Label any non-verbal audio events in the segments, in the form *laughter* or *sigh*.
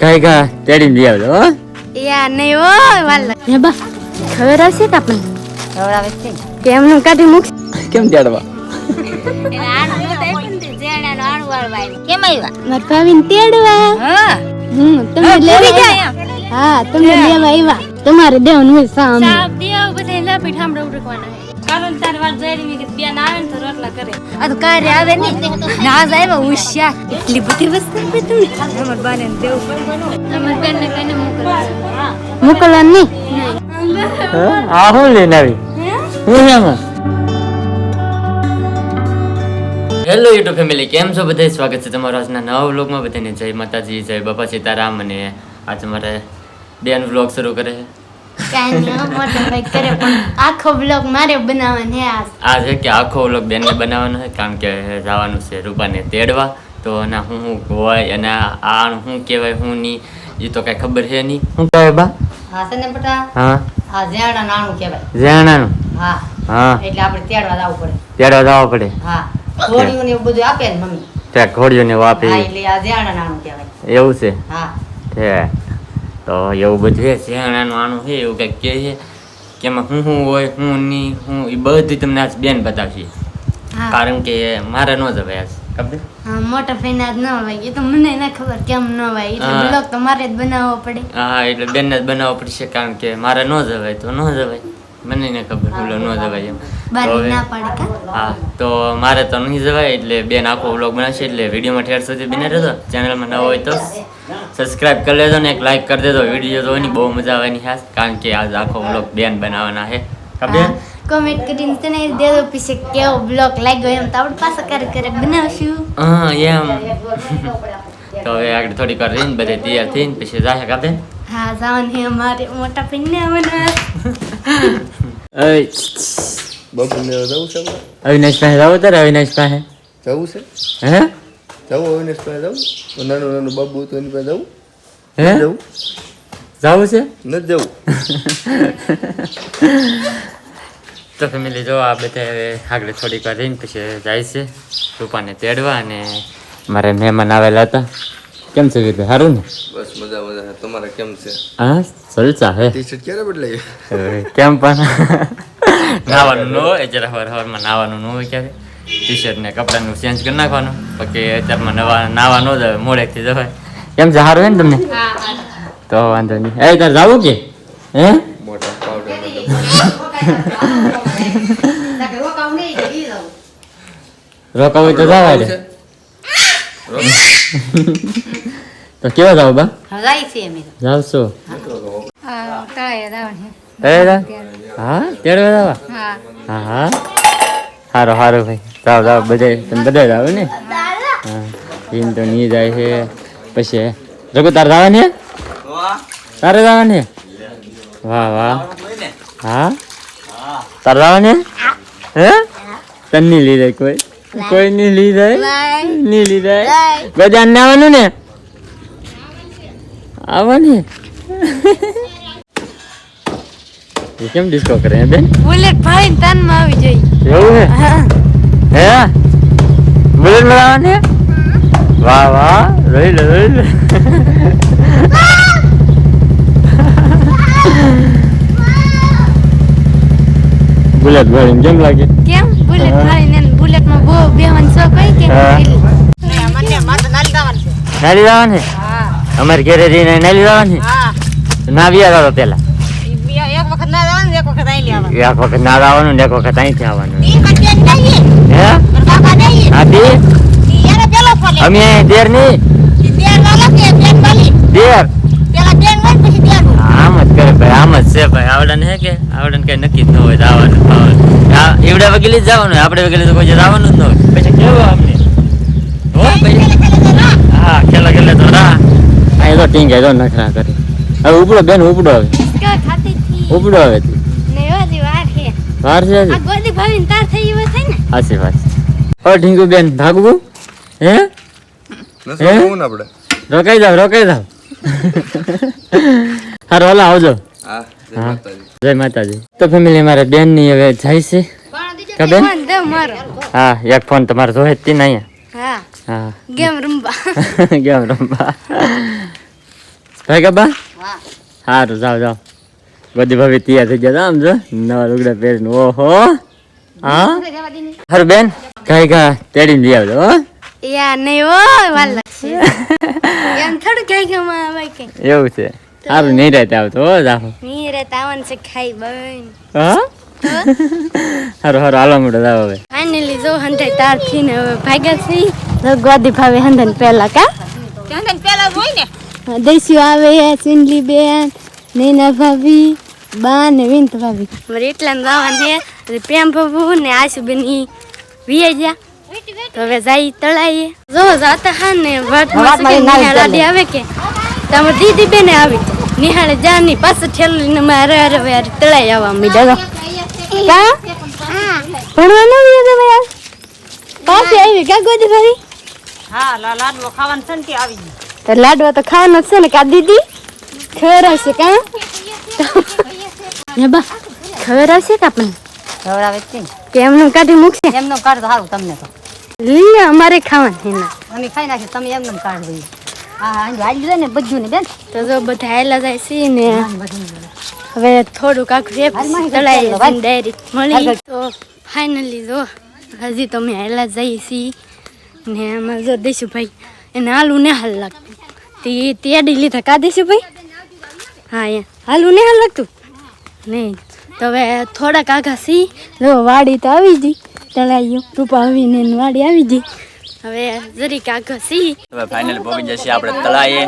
કાંઈ કા તેડીને લઈ આવજો હો. યા નહીં હો વાલા એ બા ખબર આવશે કે આપણને ખવડાવે છે. કે એમનું કાઢી મૂકશે? કેમ તેડવા? કેમ આવ્યા? મારા ભાભીને તેડવા. હા. હમ તમે લેવા ગયા હા તમે લેવા આવ્યા. તમારે દેવાનું હોય સામ. આ તો કાર્ય આવે ને ના જાય હોશિયાર એટલી બધી વસ્તુ તમને અમાર બાને દેવું મોકલવા નહીં? આ શું લઈને આવી? હું? એમાં હેલો યુટ્યુબ ફેમિલી કેમ છો? બધા સ્વાગત છે તમારો આજના નવા વ્લોગમાં. બધાને જય માતાજી જય બાપા સીતારામ. અને આજે મારે બેન વ્લોગ શરૂ કરે છે. કાંઈ નહીં મોટો ભાઈ કરે પણ આખો બ્લોગ મારે બનાવવાનો છે આ આ છે કે આખો વ્લોગ બેનને બનાવવાનો છે કારણ કે જવાનું છે રૂપાને તેડવા. તો ના હું હું હોય અને આ હું કહેવાય હું ની એ તો કઈ ખબર છે નહીં શું કહેવાય બા? હા સને બટા? હા. હા ઝેડા નાણું કહેવાય. જાણાનું હા. હા. એટલે આપણે તેડવા જવું પડે. તેડવા જવું પડે? હા. ઘોડીઓ ને એવું બધું આપે ને મમ્મી. તે ઘોડીઓ ને વાપરી એટલે આ ઝેડા નાણું કહેવાય. એવું છે? હા. છે તો એવું બધું છે શિયાળાનું આનું છે એવું કંઈક કહે છે. કે એમાં હું શું હોય હું નહીં હું એ બધું તમને આજ બેન બતાવશે. કારણ કે મારે ન જવાય આજ ખબર? હા મોટા આજ ન હોય. એ તો મને ના ખબર કેમ ન હોય. એટલે બ્લોગ તો મારે જ બનાવવો પડે. હા એટલે બેન જ બનાવવો પડશે કારણ કે મારે ન જવાય તો ન જવાય. મને ને ખબર બોલો ન જવાય એમ. ના હા તો મારે તો નહીં જવાય એટલે બેન આખો વ્લોગ બનાવશે એટલે વિડીયોમાં ઠેર સુધી બને રહેતો ચેનલમાં ન હોય તો સબસ્ક્રાઇબ કરી લેજો ને એક લાઈક કરી દેજો. વીડિયો જોવાની બહુ મજા આવવાની ખાસ કારણ કે આજ આખો વ્લોગ બેન બનાવવાના છે. ખબર? કોમેન્ટ કરીને તને દે પીછે કેવો બ્લોગ લાગ્યો એમ તો આપણે પાછા ક્યારેક બનાવશું. હા એમ. તો હવે આગળ થોડીક વાર રહીને બધે તૈયાર થઈને પછી જાહે કાપે? હા જવાનું હે અમારે મોટા ભાઈને આવવાના *laughs* બબુને જવું છે અવિનાશ પાસે જાવ તારે અવિનાશ પાસે? જવું છે? હે? જવું અવિનાશ પાસે જવું? નાનું નાનું બાબુ હતું એની પાસે જવું? હે? જવું? જવું છે? નથી જવું? *laughs* તો ફેમિલી જો આ બધા હવે આગળ થોડીક વાર રહીને પછી જાય છે. રૂપાને તેડવા અને મારે મહેમાન આવેલા હતા. કેમ છે રીતે સારું ને? બસ મજા મજા તમારે કેમ છે? હા સલસા હે. ટી શર્ટ ક્યારે બદલાઈ? કેમ પણ? નાવાનું ન હોય જરા હવાર હવારમાં નાવાનું ન હોય ક્યારે ટી શર્ટ ને કપડાનું ચેન્જ કરી નાખવાનું. પછી અત્યારમાં નવા નાવા ન જવાય મોડેથી જવાય. કેમ છે? સારું હે ને તમને તો વાંધો નહીં. એ તાર જાવું કે? હે? મોટા પાવડર રોકાવું હોય તો જવા દે તો કેવા જાવ બા જાય છે અમે જાવ છો હા તળાએ જાવ એ જા હા તેડવા જાવા હા હા હા સારું સારું ભાઈ જાવ જાવ બધે તમે બધા જાવ ને હા એમ તો નહીં જાય છે પછી રઘુ તારે જવાની હે? તારે જવાની? વાહ વાહ હા તારે જવાની હે? હે લીધે કોઈ કોઈ નહીં લીધે? નહીં લઈ જાય બધા ને આવવાનું ને? આવવાની? કેમ ડિસ્કો કરે હે બેન? બુલેટ ભાઈ તાનમાં આવી જઈ. એવું હે? હે. બુલેટ બનાવવાની વાહ વાહ. રહી લે રહી લે. *laughs* બુલેટ ભરીને કેમ લાગે? કેમ? બુલેટ ભાઈ ને બુલેટમાં બહુ બેહન શોખ હોય કે હા. નાલી જવાની અમારે ઘેરે જઈને નાલી જવાની નાવિયા કરો પેલા. એક વખત ના જવાનું એક વખત અહીં લેવાનું. એક વખત ના આવવાનું ને એક વખત અહીંથી આવવાનું. હે? ફોન અમે દેર નહીં. દેર પેલા બેન હોય પછી બેન આમ જ કરે ભાઈ આમ જ છે ભાઈ. આવડન હે કે? આવડન કઈ નક્કી જ ન હોય જવાનું ખાવાનું એવડે વગેલી જ જવાનું આપણે વગેરે તો કોઈ જવાનું જ ન હોય. પછી કેવું આમને હો હા ખેલા ખેલા તો રા આ તો ટીંગાઈ તો નખરા કરી. હવે ઉપડો બેન ઉપડો હવે. થી ઉપડો હવે તું. ને એવા જ વાર છે. વાર છે આ ગોદી ભાઈ તાર થઈ ગયો છે ને. હાસી વાત. ઓ ઢીંગુ બેન ભાગવું? હે? આપણે. રોકાઈ જાવ રોકાઈ જાવ. હારો ઓલા આવજો. હા જય. માતાજી. જય માતાજી. તો ફેમિલી મારે બેનની હવે જાય છે. કા બેન? હા એક ફોન તમારે જોઈએ જ તી ને અહીંયા. હા. હા. ગેમ રમવા. *laughs* ભાઈ કે બા સારું જાઓ જાઓ. બધી ભાભી તૈયાર થઈ ગયા આમ જો. નવા લુગડા પહેરીને. ઓહો. હા? હારું બેન. કઈ કા તેડીને લઈ આવજો હો. યા નહીં ઓ વાલ લાગશે. *laughs* એમ થોડું કઈ ગમાં આવે કે. એવું છે. સારું નહીં રહેતા આવતો હો જાહો નહીં રહેતા આવન છે ખાઈ બન. હા? સારું સારું હાલો મોટો જાવ હવે. ફાઇનલી જો હંધે તારથી ને હવે ભાગ્યા છે જો ગોદી ભાવે હંધન પહેલા કા? પેલા હોય ને? દસ્યુ આવે સિંદલી બેન નીના ભાભી બા ને વિંત ભાભી. મારે એટલા ને જવાનું છે પ્રેમ પ્રભુ ને આશુબેન ઈ વીએ ગયા. તો હવે જાય તળાઈએ. જો જાતા હા ને વાતમાં આવે કે? તો દીદી બેને આવી. નિહાળે જાની પાસે ઠેલું ને મારે અરે હવે અરે તળાઈ આવવા મીડા કા? ભણવા ન આવ્યો તમે યાર પાછી આવી કા ગોદી ભરી? હા લાડવો ખાવાનું છે ને કે આવી તો લાડવા તો ખાવાનો જ છે ને કા દીદી? ખબર આવશે કા? ને બા ખબર આવશે કે આપણને? ખબર આવે છે કે એમનું કાઢી મૂકશે? એમનું કાઢ તો સારું તમને તો. લે અમારે ખાવાનું છે ના. અમે ખાઈ નાખીએ તમે એમને કાઢ દઈએ. ને બધું ને બેન. તો જો બધા હેલા જાય છે ને. હવે થોડુંક આખું તળાઈ ડાયરી મળી. તો ફાઇનલી જો હજી તો અમે હેલા જઈએ છીએ. ને એમાં જો દેશુભાઈ એને હાલું ને હાલ લાગતું. તે તેડી લીધા કા દેશુભાઈ? હા એ હાલું ને હાલ લાગતું. નહીં તો હવે થોડાક આઘા સી જો વાડી તો આવી જઈ તળાઈઓ રૂપા આવીને વાડી આવી ગઈ. હવે જરી આગા સી. હવે ફાઇનલ પહોંચી જશે આપણે તળાએ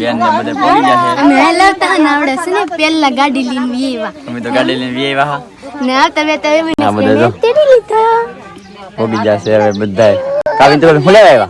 બેન ને બધે પહોંચી જશે. અમે હલાવતા ને આવડે છે ને પેલા ગાડી લઈને વી આવ્યા અમે તો ગાડી લઈને વી આવ્યા ને તમે વેતા એવી આ બધા. તેડી લીધા. પહોંચી જશે હવે બધાય. કાવિન તો ભૂલે આવ્યા?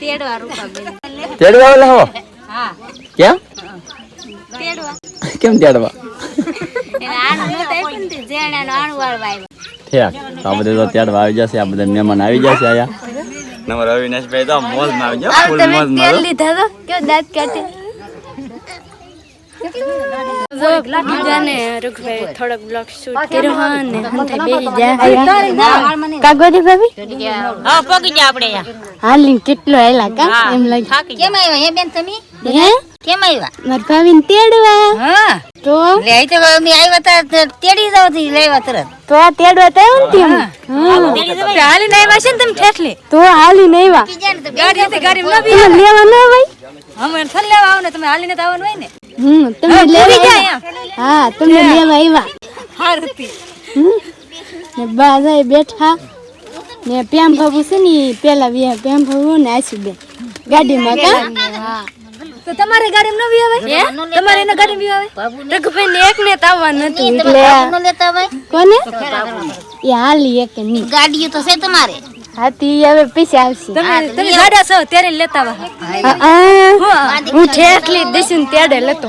તેડવા રૂપા બેન તેડવા ઓલા હો? હા કેમ? તેડવા કેમ તેડવા? એને આણું નહોતું આપ્યું તે જેણાનું આણું વાળવા આવ્યા ઠીક આ બધા તો તેડવા આવી જશે આ બધા મહેમાન આવી જશે આયા. નંબર અવિનાશભાઈ તો મોજમાં આવી જાવ ફૂલ મોજમાં તેલ લીધા તો કે દાંત હાલી કેટલો હેલા કા? એમ લાગે કેમ આવ્યા હે બેન તમે? હે? કેમ આવ્યા માર ભાવીને તેડવા. હા. તો? લે અહીં તો અમે આવ્યા તા તેડી જાવથી લેવા તરત. તો આ તેડવા તો આવ્યો ને ત્યાં હાલીને આવ્યા છે ને તમે ઠેઠલે? તો હાલી નહીં વા ગાડી હતી ગાડી ન તમે લેવા ન ભાઈ અમે થલ લેવા આવો ને તમે હાલીને તો આવવાનું હોય ને. હમ તમે લેવા આવ્યા. હા તમે લેવા આવ્યા. હાર હતી ને બા જાય બેઠા. ને પ્યામ બાબુ છે ને પેલા વ્યા પ્યામ બાબુ ને આસુ બે ગાડીમાં કા? તો તમારે ગાડી ન વી આવે તમારે એના ગાડી વી આવે રઘુભાઈ ને એક ને તાવવા નથી. એટલે લેતા આવે કોને? એ હાલી એક ની ગાડીઓ તો છે તમારે. હાથી હવે પૈસા આવશે. તમે તમે ગાડા છો ત્યારે લેતા આવા. હું ઠેઠલી દેશું તેડે લેતો.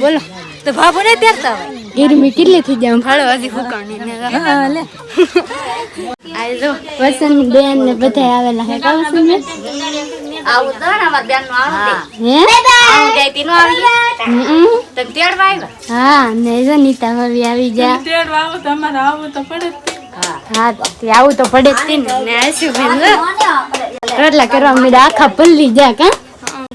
બોલો. તો ભાભો ને તેરતા ગરમી કેટલી થઈ જાય ફાળો હજી ફૂકણી ને લે. આ જો વસંત બેન ને બધા આવેલા હે આવું તો અમાર બેનનું આવું હે. આવું જાય આવી હમ. તેડવા આવ્યા? હા ને જો નીતા ભાભી આવી જા હા. તે આવું તો પડે જ ને. ને આશુ બેન રોટલા કરવા મીડા આખા પલ્લી જા કા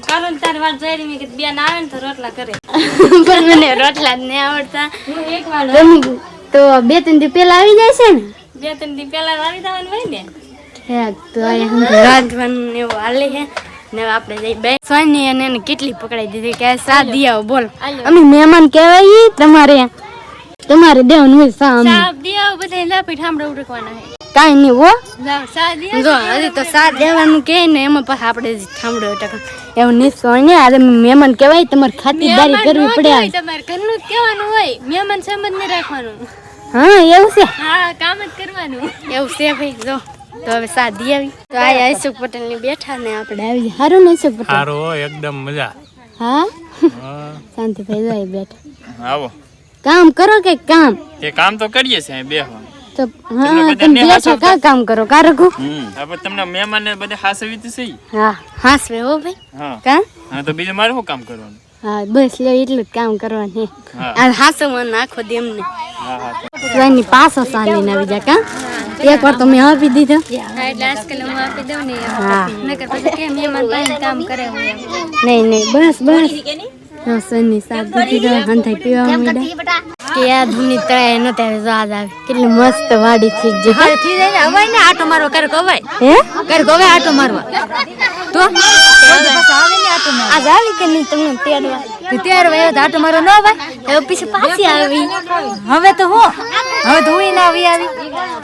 કારણ તારી વાત જોઈ રહી મેં બેન આવે ને તો રોટલા કરે. *laughs* પણ મને રોટલા જ નહીં આવડતા. તો બે ત્રણ દી પેલા આવી જાય છે ને? બે ત્રણ દી પેલા આવી જવાનું હોય ને? તો રાંધવાનું ને એવું હાલે છે. ને આપણે જઈ બે સોની અને એને કેટલી પકડાઈ દીધી કે સા દી આવો બોલ. અમે મહેમાન કહેવાય તમારે. તમારે દેવાનું હોય સા અમે સાપ દિયા બધા લાપી ઠામડા ઉડકવાના હે. કાંઈ નહીં હો. સા દિયા જો હજી તો સા દેવાનું કે ને એમાં પાછા આપણે જ ટકા. એવું નહીં સોને આ મહેમાન કહેવાય તમારે ખાતરદારી કરવી પડે તમારે ઘરનું જ કહેવાનું હોય. મહેમાન સંબંધ ને રાખવાનું. હા એવું છે? હા કામ જ કરવાનું. એવું છે ભાઈ જો. તો હવે સાદી આવી. તો આ અશોક પટેલની બેઠા ને આપણે. આવી. જાય. ને અશોક પટેલ? સારું એકદમ મજા. હા? શાંતિ ભાઈ જાય બેઠા. આવો. કામ કરો કે કામ? એ કામ તો કરીએ છે અહીં તો હા તમે બેઠા કા કામ કરો? કા રઘુ? હવે તમને મહેમાન ને બધે હાસવી તો સહી હા હાસવે હો ભાઈ. હા. કા? હા તો બીજું મારે શું કામ કરવાનું? હા બસ લે એટલું જ કામ કરવાનું આ હાસો મન આખો દી એમને એની પાછો સાલી ના બીજા કા? એક વાર તો મેં આપી દીધો. એટલે આજકાલ હું આપી દઉં ને હા. નકર પછી કેમ મહેમાન પાસે કામ કરે હું નહીં નહીં બસ બસ. સોની સાદી દીધો હંધાઈ પીવા માંડ્યા. કે આ ધૂની તળાય ન ત્યારે સ્વાદ આવે. કેટલી મસ્ત વાડી થઈ ગઈ. ઘરે થી જઈને અવાય ને આટો મારવા કર અવાય હે? ક્યારેક અવાય આટો મારવા? તો? આવે ને આજ આવી કે નહીં તમને તેડવા? તો આટો મારો ન અવાય હવે પછી પાછી આવી. હવે તો હું? હવે તો હું ના આવી આવી.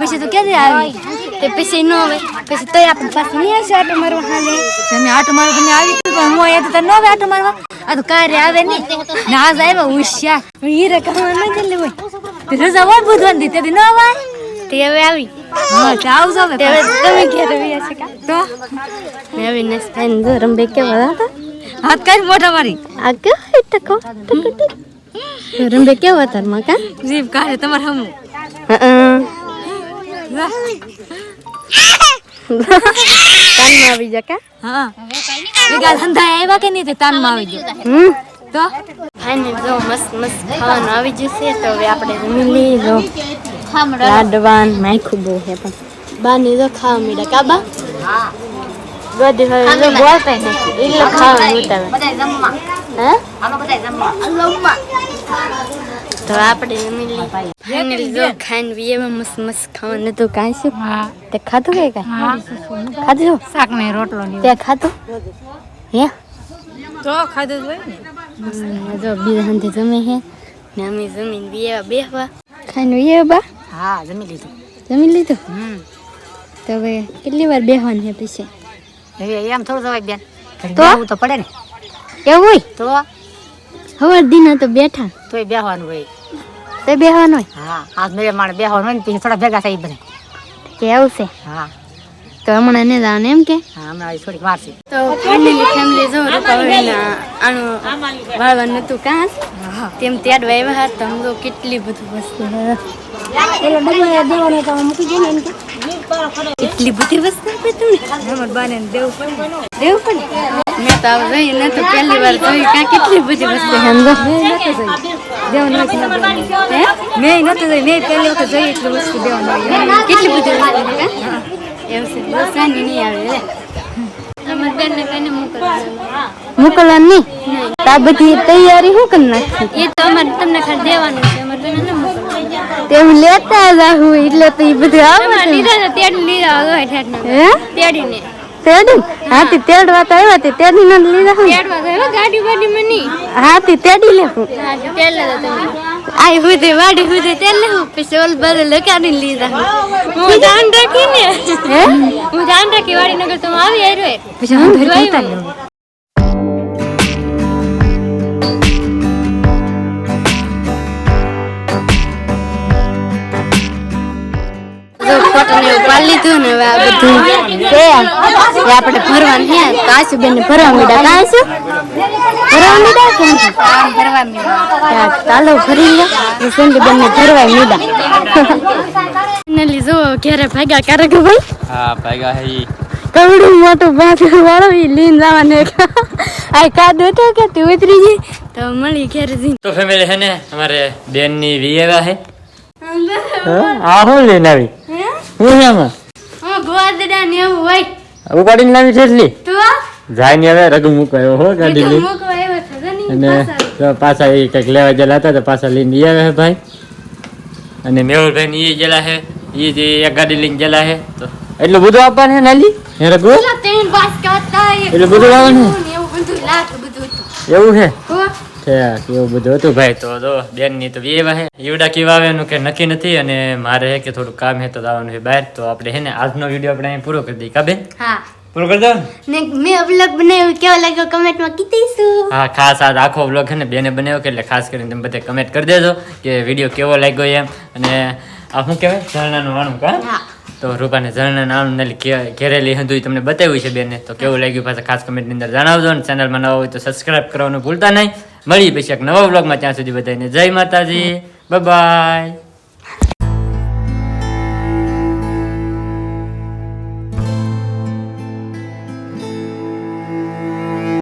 પછી તો ક્યાંથી આવી? તે પછી ન આવે. પછી તોય આપણે પાછી નહીં આવશે આટો મારવા હાલે. તમે આટો તમે આવી પણ હું તો ન આવે આટો મારવા? આ તો કાર્ય આવે નહીં ને આજ આવ્યા હોશિયાર. હીરે કમા ન જલ્દી હોય રજા હોય બુધવાની તેથી ન અવાય તે હવે આવી. હા જાવ હવે તે હવે તમે ઘેર આવી છે કા? તો? મેં આવી ને સ્પેન જો રંબે કેવા હતા હાથ કાઢી મોઢા મારી આ કે ટકો રંબે કેવા તારમાં કા? જીભ કાઢે હમ. તાનમાં આવી જા કા? હા. ભેગા ધંધા આવ્યા કે નહીં તે તાનમાં આવી ગયો હમ. તો? ફાઇનલ જો મસ્ત મસ્ત ખાવાનું આવી જશે તો હવે આપણે જમી લઈએ લાડવાન માખું બહુ છે પણ બાની જો ખાવા મીડા કા બા બધી હવે જો બોલતા નથી એટલે ખાવાનું ઉતાવે હે તો આપણે જમી લઈએ ફાઇનલ જો ખાઈને બી એમાં મસ્ત મસ્ત ખાવાનું હતું કાંઈ શું તે ખાધું કે કાંઈ ખાધું શાક ને રોટલો તે ખાધું હે તો ખાધું હોય ને જો બીજા જમે છે ને અમે જમીન બી એવા બેહવા ખાઈને બી બા હા જમી લીધું. જમી લીધું? હમ. તો હવે કેટલી વાર બેહવાનું છે પછી? હવે એમ થોડું થવાય બેન. તો? આવું તો પડે ને. એવું હોય? તો? હવાર દિના તો બેઠા. તોય બેહવાનું હોય. તો બેહવાનું હોય? હા આજ મેરે માણે બેહવાનું હોય ને પછી થોડા ભેગા થઈ બને. કે આવશે છે? હા. તો હમણાં ને જવાનું એમ કે? હા તો ફેમિલી ફેમિલી જો આનું વાળવાનું નતું કાં તેમ તેડવા આવ્યા હતા તો સમજો કેટલી બધું વસ્તુ એટલી બધી વસ્તુ આપે બાને દેવું દેવું મેં તો આવું જોઈ ને તો પહેલી વાર જોઈ કાં કેટલી બધી વસ્તુ સમજો દેવાનું નથી? મેં નતું જોઈ મેં પહેલી વખત જોઈ એટલી વસ્તુ દેવાનું. કેટલી બધી વસ્તુ? એવું છે નહીં આવે મોકલવાનું? નહીં આ બધી તૈયારી શું કરી નાખી? એ તો અમારે તમને ખાલી દેવાનું છે અમારે બેનને મોકલવાનું. તેમ લેતા જાહું એટલે તો એ બધું આવે લીધા તેડી લીધા હોય ઠેઠના. હે? તેડીને. તેડી? હાથી તેડવા તો આવ્યા તે તેડી ને લીધા હું તેડવા તો ગાડી વાડી માં નહીં. હાથી તેડી લે હું. તમે. આઈ હુદે વાડી હુદે તેડલે હું પછી ઓલ બધે લગાડી લીધા હું. જાન રાખી ને હે હું જાન નગર તો આવી આવ્યો પછી હું ઘરે ઉતારી કોટન એવું પાલ લીધું ને હવે આ બધું છે. એ આપણે ભરવાનું હે તો આશુ બેન ને ભરવા મીડા કાં ભરવા મીડા? કેમ ભરવા મીડા. ચાલો ભરી લે. સંડી બેન ને ભરવા મીડા. ને લીધો ઘેરે ભાગ્યા કરે કે ભાઈ? હા ભાગ્યા હે કવડું મોટું બાથરૂમ વાળો ઈ લીન જવાને આ કાદ હતો કે તું ઉતરી ગઈ? તો મળી ઘેર જી તો ફેમિલી હે ને અમારે બેનની વિયેવા હે હા હું લઈને આવી? શું છે આમાં ગોદડા ને એવું હોય. ઉપાડીને લાવી છે એટલી? તો? હવે હો ગાડી લઈ. અને પાછા. એ કંઈક લેવા ગયેલા હતા તો પાછા લઈને આવ્યા ભાઈ. અને મેહુલભાઈ ને એ ગયેલા હે એ જે એક ગાડી લઈને ગયેલા હે તો એટલું બધું આપવાનું છે નાલી? હે રઘુ? એટલે બધું આવવાનું એવું હો? એવું બધું હતું? ભાઈ તો જો બેનની તો છે ઈવડા કેવા આવે કે નક્કી નથી અને મારે હે કે થોડું કામ હે તો જવાનું છે બહાર. તો આપણે હે ને આજનો વીડિયો આપણે અહીં પૂરો કરી દઈએ. કા બેન? હા. પૂરો કરી દો ને મેં વ્લોગ બનાવ્યો કેવો લાગ્યો કમેન્ટમાં કીધીશું. હા ખાસ આ આખો બ્લોગ છે ને બેને બનાવ્યો કે એટલે ખાસ કરીને તમે બધા કમેન્ટ કરી દેજો કે વીડિયો કેવો લાગ્યો એમ. અને આ શું કહેવાય? ઝરણાનું વાણું કા? તો રૂપાને ઝરણા નામ નાલી ઘે- ઘેરેલી હતું તમને બતાવ્યું છે બેને તો કેવું લાગ્યું? પાછા ખાસ કમેન્ટની અંદર જણાવજો અને ચેનલમાં નવા હોય તો સબસ્ક્રાઇબ કરવાનું ભૂલતા નહીં. મળીએ પછી એક નવા બ્લોગમાં ત્યાં સુધી બધાને જય માતાજી. બાય